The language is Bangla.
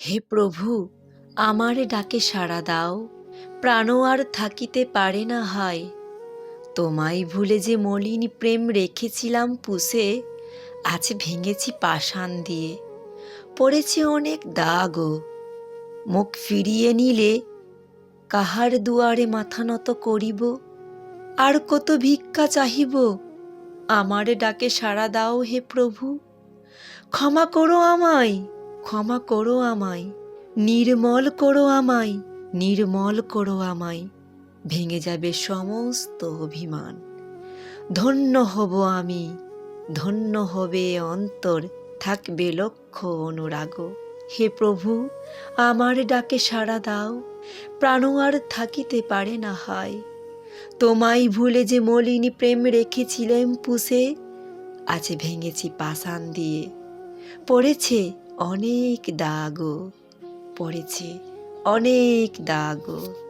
হে প্রভু, আমার ডাকে সাড়া দাও। প্রাণ আর থাকিতে পারে না হায়। তোমায় ভুলে যে মলিন প্রেম রেখেছিলাম পুষে, আজ ভেঙেছি পাষাণ দিয়ে। পড়েছে অনেক দাগও মুখ ফিরিয়ে নিলে কাহার দুয়ারে মাথা নত করিব? আর কত ভিক্ষা চাহিব? আমার ডাকে সাড়া দাও হে প্রভু। ক্ষমা করো আমায়। ক্ষমা করো আমায়, নির্মল করো আমায়, নির্মল করো আমায়, ভেঙে যাবে সমস্ত অভিমান। ধন্য হব আমি, ধন্য হবে অন্তর, থাকবে লক্ষ্য অনুরাগ। হে প্রভু, আমার ডাকে সাড়া দাও, প্রাণ আর থাকিতে পারে না হায়। তোমায় ভুলে যে মলিনী প্রেম রেখেছিলেম পুষে, আজ ভেঙেছি পাষাণ দিয়ে। পড়েছে অনেক দাগও পড়েছে অনেক দাগও।